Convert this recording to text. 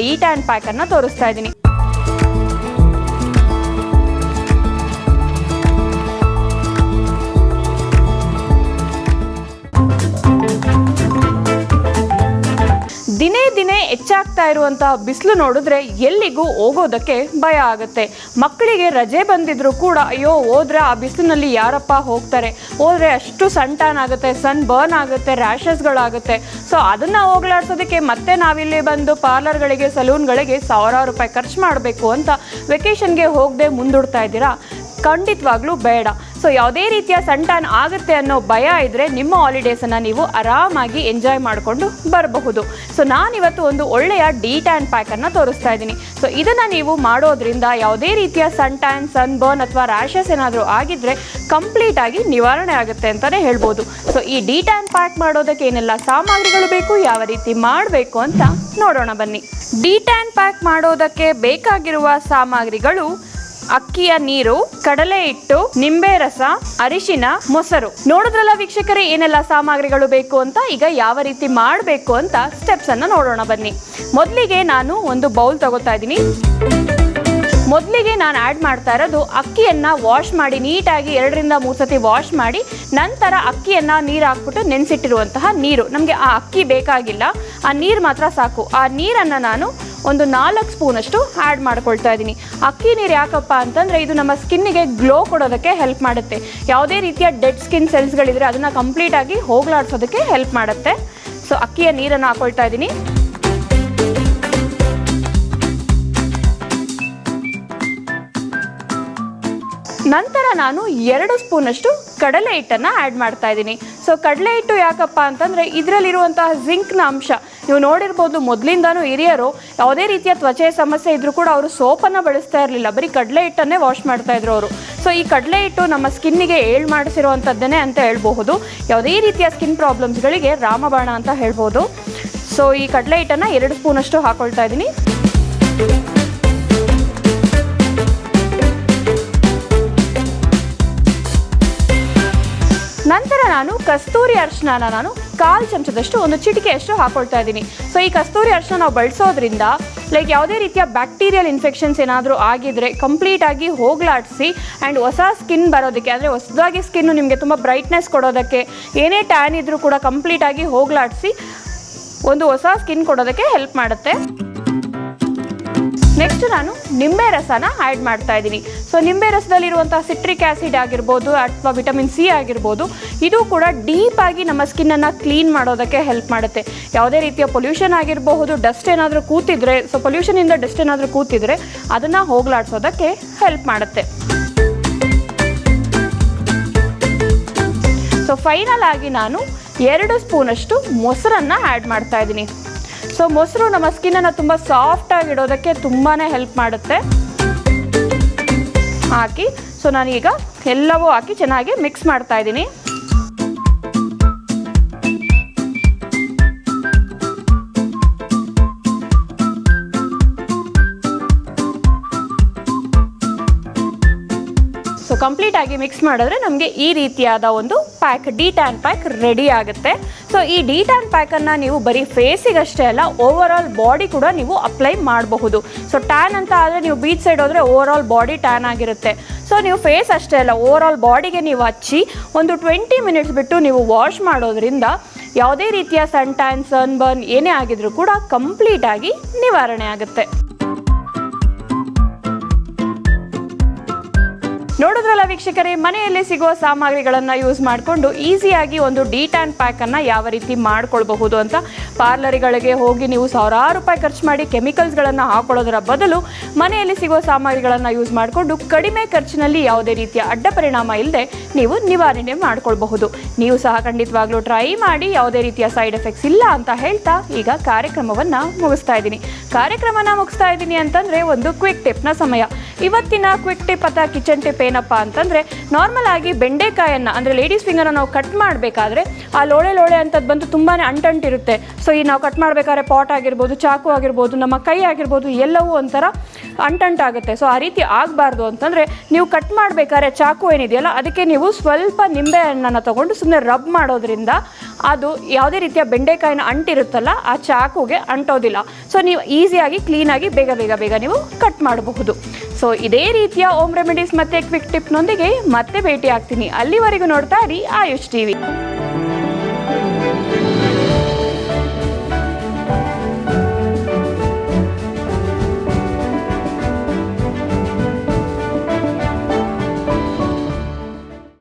D and ಪ್ಯಾಕನ್ನು ತೋರಿಸ್ತಾ ಇದ್ದೀನಿ. ದಿನೇ ದಿನೇ ಹೆಚ್ಚಾಗ್ತಾ ಇರುವಂತಹ ಬಿಸಿಲು ನೋಡಿದ್ರೆ ಎಲ್ಲಿಗೂ ಹೋಗೋದಕ್ಕೆ ಭಯ ಆಗುತ್ತೆ. ಮಕ್ಕಳಿಗೆ ರಜೆ ಬಂದಿದ್ರು ಕೂಡ ಅಯ್ಯೋ, ಹೋದ್ರೆ ಆ ಬಿಸಿಲಿನಲ್ಲಿ ಯಾರಪ್ಪ ಹೋಗ್ತಾರೆ? ಹೋದ್ರೆ ಅಷ್ಟು ಸನ್ ಟಾನ್ ಆಗುತ್ತೆ ಸನ್ ಬರ್ನ್ ಆಗುತ್ತೆ ರ್ಯಾಷಸ್ಗಳಾಗುತ್ತೆ ಸೊ ಅದನ್ನು ಹೋಗ್ಲಾಡ್ಸೋದಕ್ಕೆ ಮತ್ತೆ ನಾವಿಲ್ಲಿ ಬಂದು ಪಾರ್ಲರ್ಗಳಿಗೆ ಸಲೂನ್ಗಳಿಗೆ ಸಾವಿರಾರು ರೂಪಾಯಿ ಖರ್ಚು ಮಾಡಬೇಕು ಅಂತ ವೆಕೇಷನ್ಗೆ ಹೋಗದೆ ಮುಂದೂಡ್ತಾ ಇದ್ದೀರಾ? ಖಂಡಿತವಾಗ್ಲೂ ಬೇಡ. ಸೊ ಯಾವುದೇ ರೀತಿಯ ಸಂಟಾನ್ ಆಗುತ್ತೆ ಅನ್ನೋ ಭಯ ಇದ್ದರೆ ನಿಮ್ಮ ಹಾಲಿಡೇಸನ್ನು ನೀವು ಆರಾಮಾಗಿ ಎಂಜಾಯ್ ಮಾಡಿಕೊಂಡು ಬರಬಹುದು. ಸೊ ನಾನಿವತ್ತು ಒಂದು ಒಳ್ಳೆಯ ಡಿ ಟ್ಯಾನ್ ಪ್ಯಾಕನ್ನು ತೋರಿಸ್ತಾ ಇದ್ದೀನಿ. ಸೊ ಇದನ್ನು ನೀವು ಮಾಡೋದ್ರಿಂದ ಯಾವುದೇ ರೀತಿಯ ಸನ್ ಟ್ಯಾನ್ ಸನ್ ಬರ್ನ್ ಅಥವಾ ರ್ಯಾಷಸ್ ಏನಾದರೂ ಆಗಿದ್ದರೆ ಕಂಪ್ಲೀಟಾಗಿ ನಿವಾರಣೆ ಆಗುತ್ತೆ ಅಂತಲೇ ಹೇಳ್ಬೋದು. ಸೊ ಈ ಡಿ ಟ್ಯಾನ್ ಪ್ಯಾಕ್ ಮಾಡೋದಕ್ಕೆ ಏನೆಲ್ಲ ಸಾಮಗ್ರಿಗಳು ಬೇಕು, ಯಾವ ರೀತಿ ಮಾಡಬೇಕು ಅಂತ ನೋಡೋಣ ಬನ್ನಿ. ಡಿ ಟ್ಯಾನ್ ಪ್ಯಾಕ್ ಮಾಡೋದಕ್ಕೆ ಬೇಕಾಗಿರುವ ಸಾಮಗ್ರಿಗಳು ಅಕ್ಕಿಯ ನೀರು, ಕಡಲೆ ಹಿಟ್ಟು, ನಿಂಬೆ ರಸ, ಅರಿಶಿನ, ಮೊಸರು. ನೋಡಿದ್ರಲ್ಲ ವೀಕ್ಷಕರೇ, ಏನೆಲ್ಲ ಸಾಮಗ್ರಿಗಳು ಬೇಕು ಅಂತ? ಈಗ ಯಾವ ರೀತಿ ಮಾಡಬೇಕು ಅಂತ ಸ್ಟೆಪ್ಸ್ ಅನ್ನ ನೋಡೋಣ ಬನ್ನಿ. ಮೊದಲಿಗೆ ನಾನು ಒಂದು ಬೌಲ್ ತಗೋತಾ ಇದ್ದೀನಿ. ಮೊದಲಿಗೆ ನಾನು ಆ್ಯಡ್ ಮಾಡ್ತಾ ಇರೋದು ಅಕ್ಕಿಯನ್ನು ವಾಶ್ ಮಾಡಿ, ನೀಟಾಗಿ ಎರಡರಿಂದ ಮೂರು ಸತಿ ವಾಶ್ ಮಾಡಿ, ನಂತರ ಅಕ್ಕಿಯನ್ನು ನೀರು ಹಾಕ್ಬಿಟ್ಟು ನೆನೆಸಿಟ್ಟಿರುವಂತಹ ನೀರು. ನಮಗೆ ಆ ಅಕ್ಕಿ ಬೇಕಾಗಿಲ್ಲ. ಆ ನೀರು ಮಾತ್ರ ಸಾಕು. ಆ ನೀರನ್ನು ನಾನು ಒಂದು ನಾಲ್ಕು ಸ್ಪೂನಷ್ಟು ಆ್ಯಡ್ ಮಾಡ್ಕೊಳ್ತಾ ಇದ್ದೀನಿ. ಅಕ್ಕಿ ನೀರು ಯಾಕಪ್ಪ ಅಂತಂದರೆ ಇದು ನಮ್ಮ ಸ್ಕಿನ್ನಿಗೆ ಗ್ಲೋ ಕೊಡೋದಕ್ಕೆ ಹೆಲ್ಪ್ ಮಾಡುತ್ತೆ. ಯಾವುದೇ ರೀತಿಯ ಡೆಡ್ ಸ್ಕಿನ್ ಸೆಲ್ಸ್ಗಳಿದ್ರೆ ಅದನ್ನು ಕಂಪ್ಲೀಟಾಗಿ ಹೋಗ್ಲಾಡ್ಸೋದಕ್ಕೆ ಹೆಲ್ಪ್ ಮಾಡುತ್ತೆ. ಸೊ ಅಕ್ಕಿಯ ನೀರನ್ನು ಹಾಕೊಳ್ತಾ ಇದ್ದೀನಿ. ನಂತರ ನಾನು ಎರಡು ಸ್ಪೂನಷ್ಟು ಕಡಲೆ ಹಿಟ್ಟನ್ನು ಆ್ಯಡ್ ಮಾಡ್ತಾ ಇದ್ದೀನಿ. ಸೊ ಕಡಲೆ ಹಿಟ್ಟು ಯಾಕಪ್ಪ ಅಂತಂದರೆ ಇದರಲ್ಲಿರುವಂತಹ ಜಿಂಕ್ನ ಅಂಶ. ನೀವು ನೋಡಿರ್ಬೋದು ಮೊದಲಿಂದನೂ ಹಿರಿಯರು ಯಾವುದೇ ರೀತಿಯ ತ್ವಚೆ ಸಮಸ್ಯೆ ಇದ್ರೂ ಕೂಡ ಅವರು ಸೋಪನ್ನು ಬಳಸ್ತಾ ಇರಲಿಲ್ಲ. ಬರೀ ಕಡಲೆ ಹಿಟ್ಟನ್ನೇ ವಾಶ್ ಮಾಡ್ತಾ ಇದ್ರು ಅವರು. ಸೊ ಈ ಕಡಲೆ ಹಿಟ್ಟು ನಮ್ಮ ಸ್ಕಿನ್ನಿಗೆ ಏಳು ಮಾಡಿಸಿರುವಂಥದ್ದನ್ನೇ ಅಂತ ಹೇಳ್ಬಹುದು. ಯಾವುದೇ ರೀತಿಯ ಸ್ಕಿನ್ ಪ್ರಾಬ್ಲಮ್ಸ್ಗಳಿಗೆ ರಾಮಬಾಣ ಅಂತ ಹೇಳ್ಬೋದು ಸೊ ಈ ಕಡಲೆ ಹಿಟ್ಟನ್ನು ಎರಡು ಸ್ಪೂನಷ್ಟು ಹಾಕೊಳ್ತಾ ಇದ್ದೀನಿ. ನಂತರ ನಾನು ಕಸ್ತೂರಿ ಅರಿಶಿನ ನಾನು ಕಾಲು ಚಮಚದಷ್ಟು ಒಂದು ಚಿಟಿಕೆಯಷ್ಟು ಹಾಕೊಳ್ತಾ ಇದ್ದೀನಿ. ಸೊ ಈ ಕಸ್ತೂರಿ ಅರಿಶಿನ ನಾವು ಬಳಸೋದ್ರಿಂದ ಲೈಕ್ ಯಾವುದೇ ರೀತಿಯ ಬ್ಯಾಕ್ಟೀರಿಯಲ್ ಇನ್ಫೆಕ್ಷನ್ಸ್ ಏನಾದರೂ ಆಗಿದ್ರೆ ಕಂಪ್ಲೀಟಾಗಿ ಹೋಗ್ಲಾಡಿಸಿ ಆ್ಯಂಡ್ ಹೊಸ ಸ್ಕಿನ್ ಬರೋದಕ್ಕೆ ಅಂದರೆ ಹೊಸದಾಗಿ ಸ್ಕಿನ್ನು ನಿಮಗೆ ತುಂಬ ಬ್ರೈಟ್ನೆಸ್ ಕೊಡೋದಕ್ಕೆ, ಏನೇ ಟ್ಯಾನ್ ಇದ್ರೂ ಕೂಡ ಕಂಪ್ಲೀಟಾಗಿ ಹೋಗ್ಲಾಡಿಸಿ ಒಂದು ಹೊಸ ಸ್ಕಿನ್ ಕೊಡೋದಕ್ಕೆ ಹೆಲ್ಪ್ ಮಾಡುತ್ತೆ. ನೆಕ್ಸ್ಟ್ ನಾನು ನಿಂಬೆ ರಸನ ಆ್ಯಡ್ ಮಾಡ್ತಾ ಇದ್ದೀನಿ. ಸೊ ನಿಂಬೆ ರಸದಲ್ಲಿರುವಂಥ ಸಿಟ್ರಿಕ್ ಆ್ಯಸಿಡ್ ಆಗಿರ್ಬೋದು ಅಥವಾ ವಿಟಮಿನ್ ಸಿ ಆಗಿರ್ಬೋದು, ಇದು ಕೂಡ ಡೀಪಾಗಿ ನಮ್ಮ ಸ್ಕಿನ್ನನ್ನು ಕ್ಲೀನ್ ಮಾಡೋದಕ್ಕೆ ಹೆಲ್ಪ್ ಮಾಡುತ್ತೆ. ಯಾವುದೇ ರೀತಿಯ ಪೊಲ್ಯೂಷನ್ ಆಗಿರಬಹುದು ಡಸ್ಟ್ ಏನಾದರೂ ಕೂತಿದ್ರೆ ಸೊ ಪೊಲ್ಯೂಷನಿಂದ ಡಸ್ಟ್ ಏನಾದರೂ ಕೂತಿದ್ರೆ, ಅದನ್ನು ಹೋಗಲಾಡಿಸೋದಕ್ಕೆ ಹೆಲ್ಪ್ ಮಾಡುತ್ತೆ. ಸೊ ಫೈನಲ್ ಆಗಿ ನಾನು ಎರಡು ಸ್ಪೂನಷ್ಟು ಮೊಸರನ್ನು ಆ್ಯಡ್ ಮಾಡ್ತಾ ಇದ್ದೀನಿ. ಸೊ ಮೊಸರು ನಮ್ಮ ಸ್ಕಿನ್ನನ್ನು ತುಂಬ ಸಾಫ್ಟಾಗಿಡೋದಕ್ಕೆ ತುಂಬಾ ಹೆಲ್ಪ್ ಮಾಡುತ್ತೆ. ಹಾಕಿ ಸೊ ನಾನೀಗ ಎಲ್ಲವೂ ಹಾಕಿ ಚೆನ್ನಾಗಿ ಮಿಕ್ಸ್ ಮಾಡ್ತಾ ಇದ್ದೀನಿ. ಸೊ ಕಂಪ್ಲೀಟ್ ಆಗಿ ಮಿಕ್ಸ್ ಮಾಡಿದ್ರೆ ನಮಗೆ ಈ ರೀತಿಯಾದ ಒಂದು pack de tan pack ready ಆಗುತ್ತೆ. ಸೊ ಈ ಡಿ ಟ್ಯಾನ್ ಪ್ಯಾಕನ್ನು ನೀವು ಬರೀ ಫೇಸಿಗಷ್ಟೇ ಅಲ್ಲ ಓವರ್ ಆಲ್ ಬಾಡಿ ಕೂಡ ನೀವು ಅಪ್ಲೈ ಮಾಡಬಹುದು. ಸೊ ಟ್ಯಾನ್ ಅಂತ ಆದರೆ ನೀವು ಬೀಚ್ ಸೈಡ್ ಹೋದರೆ ಓವರ್ ಆಲ್ ಬಾಡಿ ಟ್ಯಾನ್ ಆಗಿರುತ್ತೆ. ಸೊ ನೀವು ಫೇಸ್ ಅಷ್ಟೇ ಅಲ್ಲ ಓವರ್ ಆಲ್ ಬಾಡಿಗೆ ನೀವು ಹಚ್ಚಿ ಒಂದು ಟ್ವೆಂಟಿ ಮಿನಿಟ್ಸ್ ಬಿಟ್ಟು ನೀವು ವಾಶ್ ಮಾಡೋದ್ರಿಂದ ಯಾವುದೇ ರೀತಿಯ ಸನ್ ಟ್ಯಾನ್ ಸನ್ ಬರ್ನ್ ಏನೇ ಆಗಿದ್ರೂ ಕೂಡ ಕಂಪ್ಲೀಟಾಗಿ ನಿವಾರಣೆ ಆಗುತ್ತೆ. ವೀಕ್ಷಕರೇ, ಮನೆಯಲ್ಲಿ ಸಿಗುವ ಸಾಮಗ್ರಿಗಳನ್ನು ಯೂಸ್ ಮಾಡಿಕೊಂಡು ಈಸಿಯಾಗಿ ಒಂದು ಡಿ ಟ್ಯಾನ್ ಪ್ಯಾಕನ್ನು ಯಾವ ರೀತಿ ಮಾಡ್ಕೊಳ್ಬಹುದು ಅಂತ ಪಾರ್ಲರ್ಗಳಿಗೆ ಹೋಗಿ ನೀವು ಸಾವಿರಾರು ರೂಪಾಯಿ ಖರ್ಚು ಮಾಡಿ ಕೆಮಿಕಲ್ಸ್ಗಳನ್ನು ಹಾಕೊಳ್ಳೋದರ ಬದಲು ಮನೆಯಲ್ಲಿ ಸಿಗುವ ಸಾಮಗ್ರಿಗಳನ್ನು ಯೂಸ್ ಮಾಡಿಕೊಂಡು ಕಡಿಮೆ ಖರ್ಚಿನಲ್ಲಿ ಯಾವುದೇ ರೀತಿಯ ಅಡ್ಡ ಪರಿಣಾಮ ಇಲ್ಲದೆ ನೀವು ನಿವಾರಣೆ ಮಾಡಿಕೊಳ್ಬಹುದು. ನೀವು ಸಹ ಖಂಡಿತವಾಗ್ಲೂ ಟ್ರೈ ಮಾಡಿ ಯಾವುದೇ ರೀತಿಯ ಸೈಡ್ ಎಫೆಕ್ಟ್ಸ್ ಇಲ್ಲ ಅಂತ ಹೇಳ್ತಾ ಈಗ ಕಾರ್ಯಕ್ರಮವನ್ನು ಮುಗಿಸ್ತಾ ಇದ್ದೀನಿ. ಕಾರ್ಯಕ್ರಮನ ಮುಗಿಸ್ತಾ ಇದ್ದೀನಿ ಅಂತಂದರೆ ಒಂದು ಕ್ವಿಕ್ ಟಿಪ್ನ ಸಮಯ. ಇವತ್ತಿನ ಕ್ವಿಕ್ ಟಿಪ್ ಅಥವಾ ಕಿಚನ್ ಟಿಪ್ ಏನಪ್ಪ ಅಂತಂದರೆ ನಾರ್ಮಲ್ ಆಗಿ ಬೆಂಡೆಕಾಯನ್ನು, ಅಂದರೆ ಲೇಡೀಸ್ ಫಿಂಗರನ್ನು ನಾವು ಕಟ್ ಮಾಡಬೇಕಾದ್ರೆ, ಆ ಲೋಳೆ ಲೋಳೆ ಅಂತದ್ದು ಬಂದು ತುಂಬಾ ಅಂಟಂಟಿರುತ್ತೆ ಸೊ ಈ ನಾವು ಕಟ್ ಮಾಡಬೇಕಾದ್ರೆ ಪಾಟ್ ಆಗಿರ್ಬೋದು, ಚಾಕು ಆಗಿರ್ಬೋದು, ನಮ್ಮ ಕೈ ಆಗಿರ್ಬೋದು, ಎಲ್ಲವೂ ಒಂಥರ ಅಂಟಂಟಾಗುತ್ತೆ ಸೊ ಆ ರೀತಿ ಆಗಬಾರ್ದು ಅಂತಂದರೆ, ನೀವು ಕಟ್ ಮಾಡಬೇಕಾದ್ರೆ ಚಾಕು ಏನಿದೆಯಲ್ಲ, ಅದಕ್ಕೆ ನೀವು ಸ್ವಲ್ಪ ನಿಂಬೆ ಹಣ್ಣನ್ನು ತಗೊಂಡು ಸುಮ್ಮನೆ ರಬ್ ಮಾಡೋದ್ರಿಂದ ಅದು ಯಾವುದೇ ರೀತಿಯ ಬೆಂಡೆಕಾಯಿನ ಅಂಟಿರುತ್ತಲ್ಲ ಆ ಚಾಕುಗೆ ಅಂಟೋದಿಲ್ಲ. ಸೊ ನೀವು ಈಸಿಯಾಗಿ ಕ್ಲೀನಾಗಿ ಬೇಗ ಬೇಗ ಬೇಗ ನೀವು ಕಟ್ ಮಾಡಬಹುದು. ಇದೇ ರೀತಿಯ ಓಮ್ ರೆಮಿಡೀಸ್ ಮತ್ತೆ ಕ್ವಿಕ್ ಟಿಪ್ನೊಂದಿಗೆ ಮತ್ತೆ ಭೇಟಿ ಆಗ್ತೀನಿ ಅಲ್ಲಿವರೆಗೂ ನೋಡ್ತಾ ಇರಿ ಆಯುಷ್ ಟಿವಿ